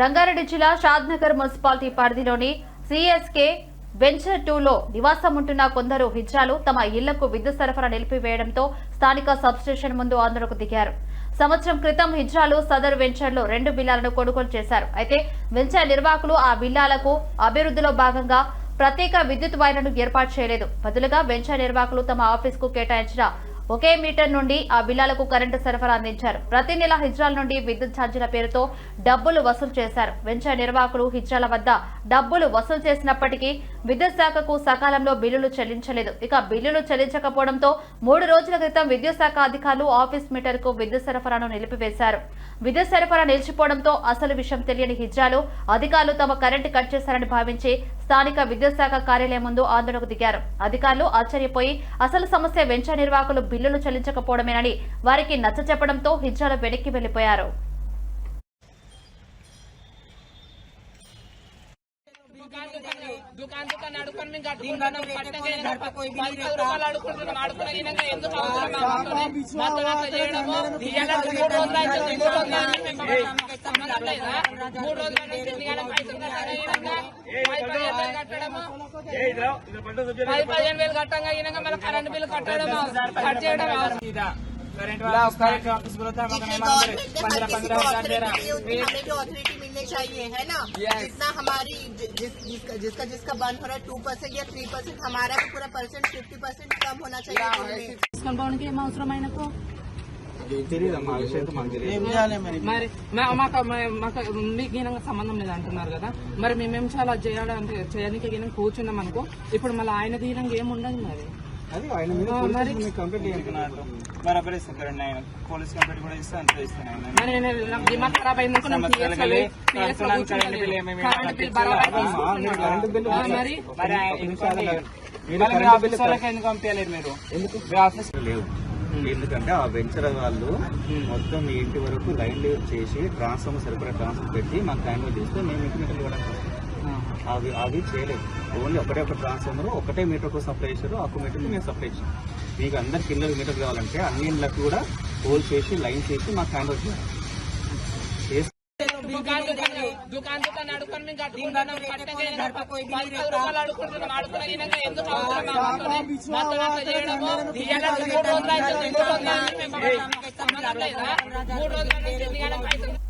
రంగారెడ్డి జిల్లా షాద్నగర్ మున్సిపాలిటీ పరిధిలోని CSK venture టూలో నివాసం ఉంటున్న కొందరు హిజ్రాలు తమ ఇళ్ళకు విద్యుత్ సరఫరా నిలిపివేయడంతో స్థానిక సబ్స్టేషన్ ముందు ఆందోళనకు దిగారు. సంవత్సరం క్రితం హిజ్రాలు సదర్ వెంచర్లో రెండు బిల్లాలను కొనుగోలు చేశారు. అయితే వెంచర్ నిర్వాహకులు ఆ బిల్లాలకు అభివృద్ధిలో భాగంగా ప్రత్యేక విద్యుత్ వైర్లను ఏర్పాటు చేయలేదు. బదులుగా వెంచర్ నిర్వాహకులు తమ ఆఫీసుకు కేటాయించిన ఒకే మీటర్ నుండి ఆ బిల్లాలకు కరెంటు సరఫరా అందించారు. ప్రతి నెల హిజ్రాల నుండి విద్యుత్ ఛార్జీల పేరుతో డబ్బులు వసూలు చేశారు. వెంచర్ నిర్వాహకులు హిజ్రాల వద్ద డబ్బులు వసూలు చేసినప్పటికీ విద్యుత్ శాఖకు సకాలంలో బిల్లులు చెల్లించలేదు. ఇక బిల్లులు చెల్లించకపోవడంతో మూడు రోజుల క్రితం విద్యుత్ శాఖ అధికారులు ఆఫీస్ మీటర్కు విద్యుత్ సరఫరాను నిలిపివేశారు. విద్యుత్ సరఫరా నిలిచిపోవడంతో అసలు విషయం తెలియని హిజ్రాలు అధికారులు తమ కరెంటు కట్ చేశారని భావించి స్థానిక విద్యుత్ శాఖ కార్యాలయం ముందు ఆందోళనకు దిగారు అధికారులు ఆశ్చర్యపోయి అసలు సమస్య వెంచర్ నిర్వాహకులు బిల్లులు చెల్లించకపోవడమేనని వారికి నచ్చచెప్పడంతో హిజ్జాలు వెనక్కి వెళ్ళిపోయారు మూడు మూడు రోజుల నుంచి పైసలు పది పదిహేను వేలు కట్టంగా అయినాక మళ్ళీ కరెంట్ బిల్లు కట్టడము కట్ చేయడం అవసరం करंट वाला करंट वापस बोलता है मगर पंद्रह पंद्रह हजार दे रहा हमें जो अथॉरिटी मिलनी चाहिए है ना जितना हमारी जि- जिस, जिसका जिसका जिसका बंद हो रहा है टू परसेंट या थ्री परसेंट हमारा भी पूरा परसेंट फिफ्टी परसेंट कम होना चाहिए बिल में। తీసుకొని పోవడానికి ఏం మాకు ఈయన సంబంధం లేదు అంటున్నారు కదా. మరి మేమేం చాలా చేయాలంటే చేయడానికి ఈయన కూర్చున్నాం అనుకో ఇప్పుడు మళ్ళీ ఆయన తీయడానికి ఏమి ఉండదు మరి. పోలీస్ కంప్లైంట్ కూడా ఇస్తే అంత ఆఫీస్ ఎందుకు లేవు. ఎందుకంటే ఆ వెంచర్ వాళ్ళు మొత్తం మీ ఇంటి వరకు లైన్ చేసి ట్రాన్స్ఫార్మర్ సరిపడా ట్రాన్స్ఫర్ పెట్టి మాకు టైం చేస్తే మేము ఇంటి మీటర్లు ఇవ్వడం అవి అవి చేయలేదు. ఓన్లీ ఒకటే ఒక ట్రాన్స్ఫార్మర్ ఒకటే మీటర్ కోసం సప్లై చేశారు ఒక మీటర్కి మేము సప్లై చేసాం మీకు అందరు కింద మీటర్ కావాలంటే అన్ని ఇళ్ళకి కూడా హోల్ చేసి లైన్ చేసి మాకు హ్యాండ్ ఓవర్ చేయాలి దుకాన్ అడుకొని మేము కట్టుకుంటున్నాం పట్టకే పది పది రూపాయలు ఎందుకు మూడు రోజులు నుంచి